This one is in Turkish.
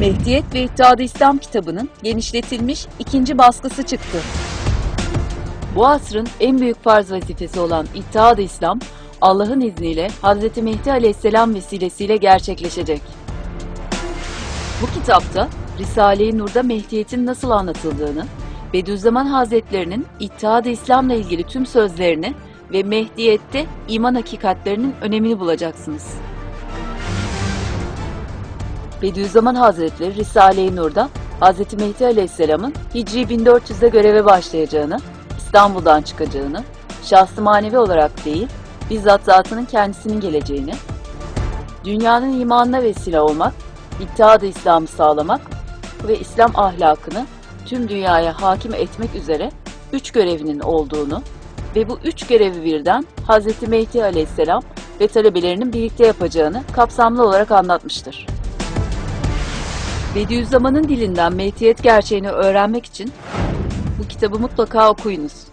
Mehdiyet ve İttihad-ı İslam kitabının genişletilmiş ikinci baskısı çıktı. Bu asrın en büyük farz vazifesi olan İttihad-ı İslam, Allah'ın izniyle Hz. Mehdi Aleyhisselam vesilesiyle gerçekleşecek. Bu kitapta Risale-i Nur'da Mehdiyet'in nasıl anlatıldığını, Bediüzzaman Hazretlerinin İttihad-ı İslam'la ilgili tüm sözlerini ve Mehdiyet'te iman hakikatlerinin önemini bulacaksınız. Bediüzzaman Hazretleri Risale-i Nur'da Hz. Mehdi Aleyhisselam'ın Hicri 1400'de göreve başlayacağını, İstanbul'dan çıkacağını, şahsı manevi olarak değil, bizzat zatının kendisinin geleceğini, dünyanın imanına vesile olmak, İttihad-ı İslam'ı sağlamak ve İslam ahlakını tüm dünyaya hakim etmek üzere üç görevinin olduğunu ve bu üç görevi birden Hz. Mehdi Aleyhisselam ve talebelerinin birlikte yapacağını kapsamlı olarak anlatmıştır. Bediüzzaman'ın dilinden Mehdiyet gerçeğini öğrenmek için bu kitabı mutlaka okuyunuz.